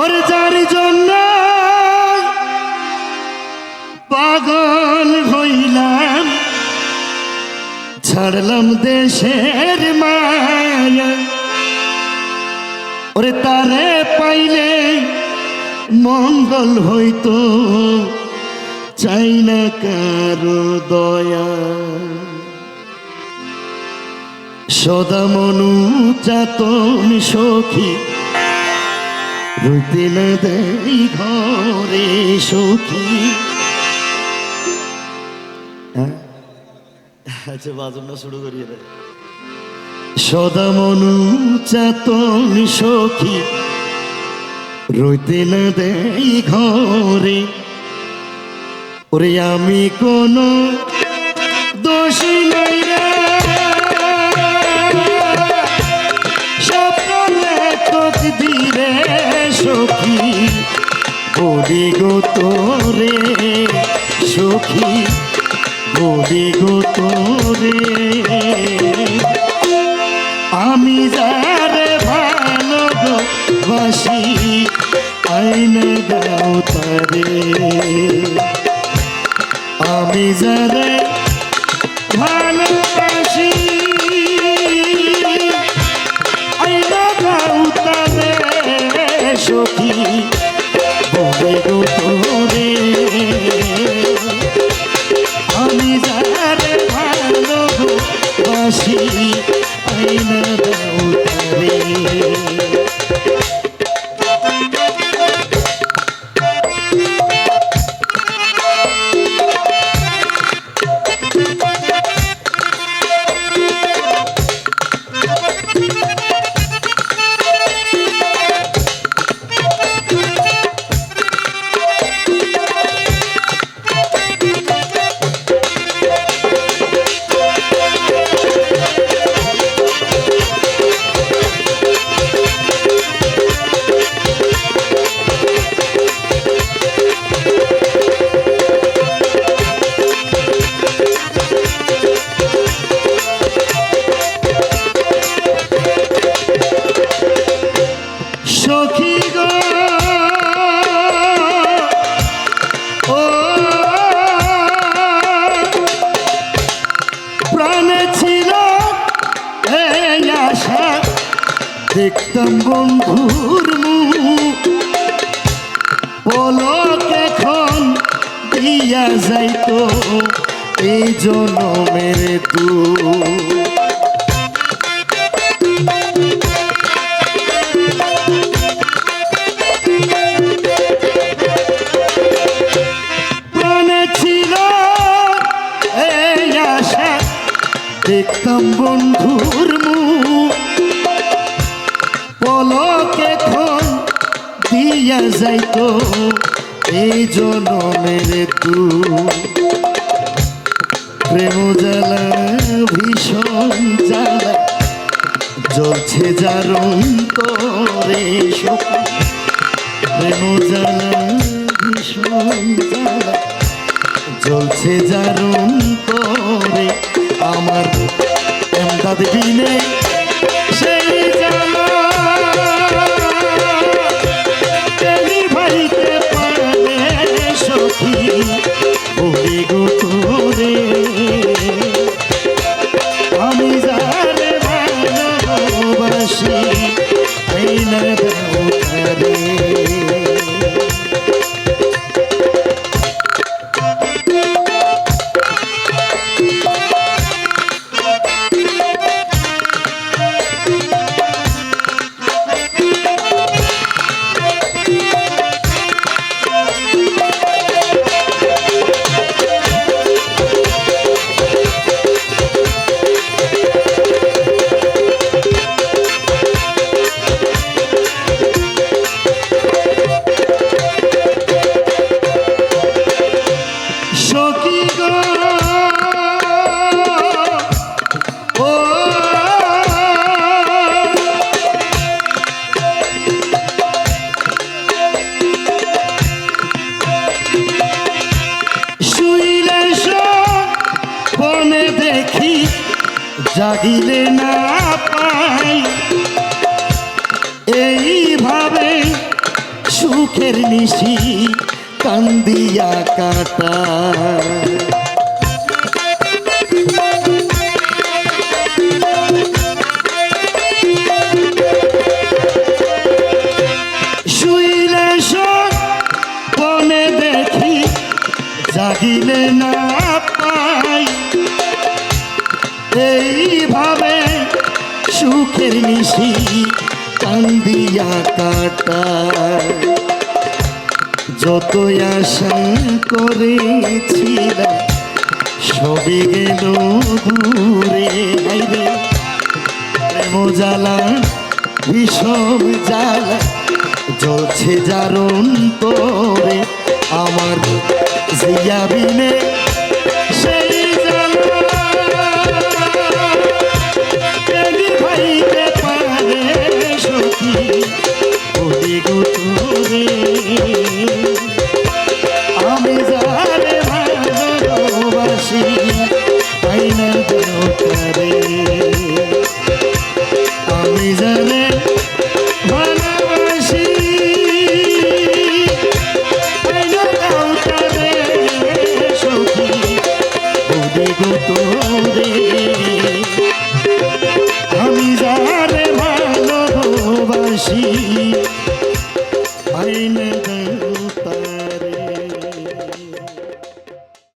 ওর যার জন্য পাগল হইলাম, ছাড়লাম দেশের মায়া। ওরে তারে পাইলে মঙ্গল হইতো, চাই না কারও দয়া। সদা মনু চাতন সখী রইতে দেই ঘরে সখী। হ্যাঁ? আচ্ছা বাজনা শুরু করিয়ে দেয় সদা মনু চাতন সখী। না দেই ঘরে। ওরে, আমি কোন গো তোরে, সখী, বলি গো তোরে। আমি যারে ভালো গো বাসি আইনে দাও তারে। আমি যারে ভালোবাসি আশা দেখতাম বন্ধুর মুখ। এখন দিয়া যাইতো এই জনমের দুঃখ। দেখতাম বন্ধুর মুখ। দিয়া যাইতো, এই জনমের তু প্রেম জ্বালা ভীষণ জ্বালা, জ্বলছে যার অন্তরে প্রেম জ্বালা ভীষণ জ্বালা, জ্বলছে যার অন্তরে আমার এমদাদ বিনে জাগিলে না পাই। এইভাবে সুখের নিশি কান্দিয়া কাটা সুখের নিশি কান্দিয়া কাটা যত আশা করেছিলাম সবে গেল দূরে। হাইরে প্রেম জ্বালা ভীষণ জ্বালা জ্বলছে জারণ তোরে, আমার সেই ওরে গো তুমি।